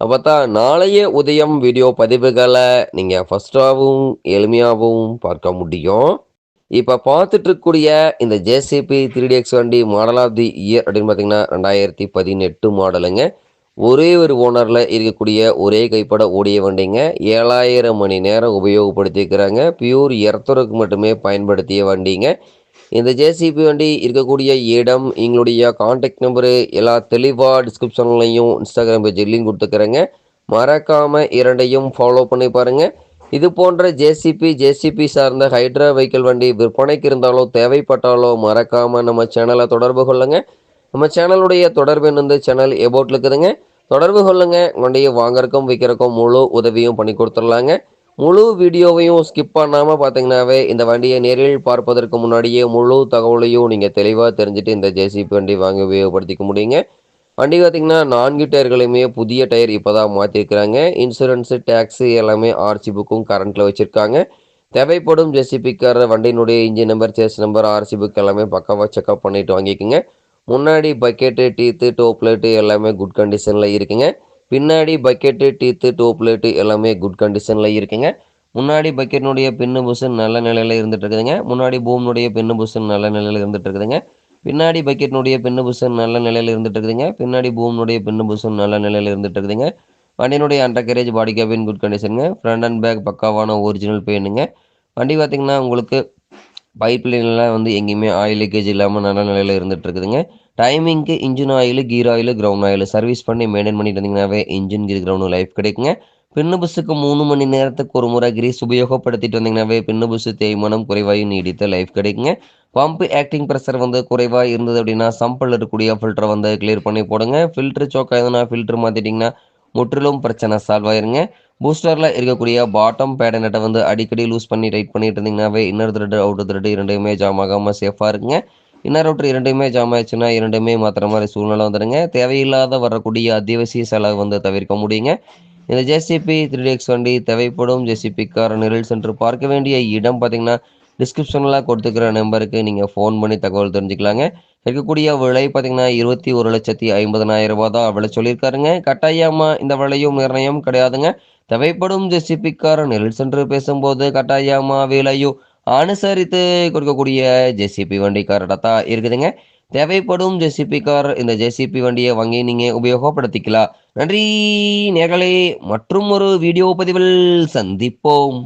அப்போ தான் நாளைய உதயம் வீடியோ பதிவுகளை நீங்கள் ஃபஸ்ட்டாகவும் எளிமையாகவும் பார்க்க முடியும். இப்போ பார்த்துட்டு இருக்கக்கூடிய இந்த ஜேசிபி த்ரீ எக்ஸ் வண்டி மாடல் ஆஃப் தி இயர் அப்படின்னு பார்த்தீங்கன்னா ரெண்டாயிரத்தி பதினெட்டு மாடலுங்க. ஒரே ஒரு ஓனரில் இருக்கக்கூடிய ஒரே கைப்பட ஓடிய வண்டிங்க. ஏழாயிரம் மணி நேரம் உபயோகப்படுத்திக்கிறாங்க பியூர் எர்த்தருக்கு மட்டுமே பயன்படுத்திய வண்டிங்க. இந்த ஜேசிபி வண்டி இருக்கக்கூடிய இடம் எங்களுடைய காண்டாக்ட் நம்பரு எல்லா தெளிவாக டிஸ்கிரிப்ஷன்லையும் இன்ஸ்டாகிராம் பேஜ்லையும் கொடுத்துக்கிறேங்க. மறக்காமல் இரண்டையும் ஃபாலோ பண்ணி பாருங்கள் இது போன்ற ஜேசிபி ஜேசிபி சார்ந்த ஹைட்ரா வெஹிக்கிள் வண்டி விற்பனைக்கு இருந்தாலோ தேவைப்பட்டாலோ மறக்காமல் நம்ம சேனலை தொடர்பு கொள்ளுங்கள் நம்ம சேனலுடைய தொடர்பு என்னது சேனல் எபோட்டில் இருக்குதுங்க. தொடர்பு கொள்ளுங்கள் வண்டியை வாங்குறக்கும் விற்கிறக்கும் முழு உதவியும் பண்ணி கொடுத்துடலாங்க. முழு வீடியோவையும் ஸ்கிப் பண்ணாமல் பார்த்தீங்கன்னாவே இந்த வண்டியை நேரில் பார்ப்பதற்கு முன்னாடியே முழு தகவலையும் நீங்கள் தெளிவாக தெரிஞ்சுட்டு இந்த ஜேசிபி வண்டி வாங்கி உபயோகப்படுத்திக்க முடியுங்க. வண்டி பார்த்திங்கன்னா நான்கு டயர்களையுமே புதிய டயர் இப்போ தான் மாற்றிருக்கிறாங்க இன்சூரன்ஸு டேக்ஸு எல்லாமே ஆர்சி புக்கும் கரண்ட்டில் வச்சுருக்காங்க. தேவைப்படும் ஜேசிபிக்கார வண்டியினுடைய engine number chassis number RC book எல்லாமே பக்காவாக செக்அப் பண்ணிவிட்டு வாங்கிக்கோங்க. முன்னாடி பக்கெட்டு டீத்து டோப் லைட்டு எல்லாமே குட் கண்டிஷனில் இருக்குங்க. பின்னாடி பக்கெட்டு டீத்து டோப் பிளேட்டு எல்லாமே குட் கண்டிஷனில் இருக்குங்க. முன்னாடி பக்கெட்னுடைய பின்னு புஷன் நல்ல நிலையில் இருந்துட்டு இருக்குதுங்க முன்னாடி பூம்னுடைய பின்னு புஷன் நல்ல நிலையில் இருந்துட்டு இருக்குதுங்க பின்னாடி பக்கெட்னுடைய பின்னு புஷன் நல்ல நிலையில் இருந்துட்டு இருக்குதுங்க பின்னாடி பூம்னுடைய பின்னு புஷன் நல்ல நிலையில் இருந்துட்டு இருக்குதுங்க வண்டியினுடைய undercarriage body cabin good கண்டிஷனுங்க ஃப்ரண்ட் அண்ட் பேக் பக்காவான ஒரிஜினல் பெயினுங்க வண்டி பார்த்திங்கன்னா உங்களுக்கு பைப் லைன்லாம் வந்து எங்கேயுமே ஆயில் லீக்கேஜ் இல்லாமல் நல்ல நிலையில் இருந்துட்டு இருக்குதுங்க. டைமிங்க்கு engine oil gear oil ground oil service பண்ணி மெயின்டைன் பண்ணிட்டு இருந்தீங்கன்னாவே இன்ஜின் கீர் கிரவுண்ட் லைஃப் கிடைக்குங்க. பின்னு புஸ்ஸுக்கு மூணு மணி நேரத்துக்கு ஒரு முறை கிரீஸ் உபயோகப்படுத்திட்டு வந்தீங்கன்னாவே பின்னு புஸ்ஸு தேய்மானம் குறைவாக நீடித்த லைஃப் கிடைக்குங்க. பம்ப் ஆக்டிங் ப்ரெஷர் வந்து குறைவாக இருந்தது அப்படின்னா சம்பிள் இருக்கக்கூடிய ஃபில்டரை வந்து கிளியர் பண்ணி போடுங்க. ஃபில்டர் சோக்காக எதுனா ஃபில்டர் மாற்றிட்டிங்கன்னா முற்றிலும் பிரச்சனை சால்வ் ஆயிருங்க. பூஸ்டரில் இருக்கக்கூடிய பாட்டம் பேட நட்டை வந்து அடிக்கடி லூஸ் பண்ணி ரைட் பண்ணிட்டு இருந்தீங்கன்னாவே இன்னர் த்ரெட் அவுட்டர் த்ரெட் இரண்டையுமே ஜாம் ஆகாமல் சேஃபாக இருக்குங்க இன்னர் அவுட்டர் இரண்டுமே ஜாம் ஆயிடுச்சுன்னா இரண்டுமே மாத்திர மாதிரி சூழ்நிலை வந்துடுங்க தேவையில்லாத வரக்கூடிய அத்தியாவசிய செலவு வந்து தவிர்க்க முடியுங்க. இந்த ஜேசிபி த்ரீ எக்ஸ் வண்டி தேவைப்படும். ஜேசிபி கார் நிரல் சென்று பார்க்க வேண்டிய இடம் பார்த்தீங்கன்னா டிஸ்கிரிப்ஷனில் கொடுத்துக்கிற நம்பருக்கு நீங்கள் ஃபோன் பண்ணி தகவல் தெரிஞ்சுக்கலாங்க. இருக்கக்கூடிய விலை பார்த்தீங்கன்னா இருபத்தி ஒரு லட்சத்தி ஐம்பதனாயிரம் ரூபா தான் விலை சொல்லியிருக்காருங்க. கட்டாயமாக இந்த விலையும் நிர்ணயம் கிடையாதுங்க. தேவைப்படும் ஜெசிபி கார் சென்று பேசும்போது கட்டாயமாக விலையும் அனுசரித்து கொடுக்கக்கூடிய ஜெசிபி வண்டிக்காரட தான் இருக்குதுங்க. தேவைப்படும் ஜெசிபி கார் இந்த ஜெசிபி வண்டியை வாங்கி நீங்கள் உபயோகப்படுத்திக்கலாம். நன்றி நேர்களே. மற்றும் ஒரு வீடியோ பதிவில் சந்திப்போம்.